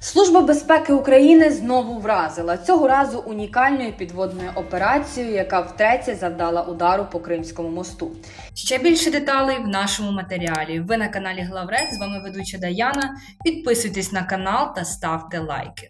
Служба безпеки України знову вразила цього разу унікальною підводною операцією, яка втретє завдала удару по Кримському мосту. Ще більше деталей в нашому матеріалі. Ви на каналі Главред. З вами ведуча Даяна. Підписуйтесь на канал та ставте лайки.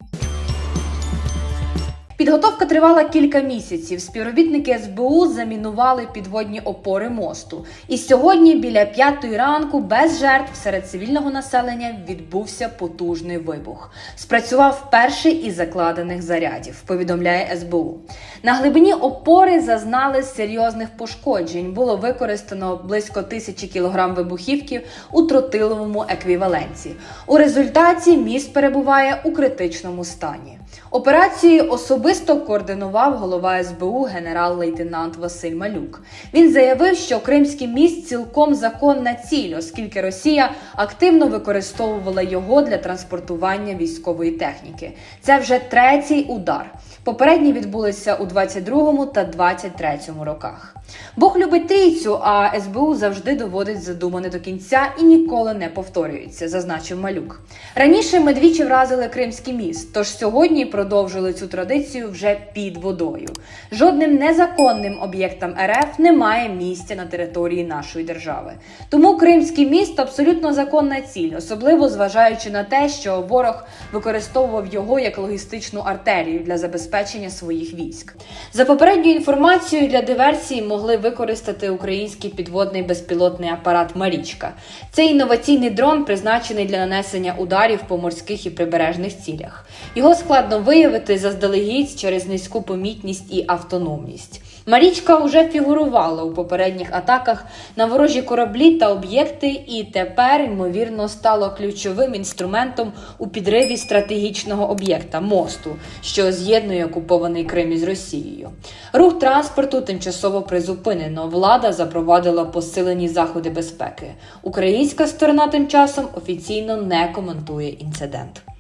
Підготовка тривала кілька місяців. Співробітники СБУ замінували підводні опори мосту. І сьогодні, біля п'ятої ранку, без жертв серед цивільного населення відбувся потужний вибух. Спрацював перший із закладених зарядів. Повідомляє СБУ. На глибині опори зазнали серйозних пошкоджень. Було використано близько тисячі кілограм вибухівки у тротиловому еквіваленті. У результаті міст перебуває у критичному стані. Операцію особисто координував голова СБУ генерал-лейтенант Василь Малюк. Він заявив, що Кримський міст цілком законна ціль, оскільки Росія активно використовувала його для транспортування військової техніки. Це вже третій удар. Попередні відбулися у 22-му та 23-му роках. Бог любить трійцю, а СБУ завжди доводить задумане до кінця і ніколи не повторюється, зазначив малюк. Раніше ми двічі вразили Кримський міст, тож сьогодні продовжили цю традицію вже під водою. Жодним незаконним об'єктам РФ немає місця на території нашої держави. Тому Кримський міст абсолютно законна ціль, особливо зважаючи на те, що ворог використовував його як логістичну артерію для забезпечення своїх військ. За попередньою інформацією для диверсії могли використати український підводний безпілотний апарат Марічка. Цей інноваційний дрон призначений для нанесення ударів по морських і прибережних цілях. Його складно виявити заздалегідь через низьку помітність і автономність. Марічка вже фігурувала у попередніх атаках на ворожі кораблі та об'єкти, і тепер, ймовірно, стало ключовим інструментом у підриві стратегічного об'єкта мосту, що з'єднує окупований Крим із Росією. Рух транспорту тимчасово призупинено. Влада запровадила посилені заходи безпеки. Українська сторона тим часом офіційно не коментує інцидент.